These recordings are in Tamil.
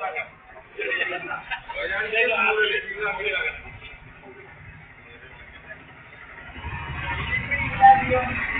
Thank you.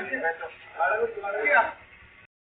Aquí, Beto. Ahora lo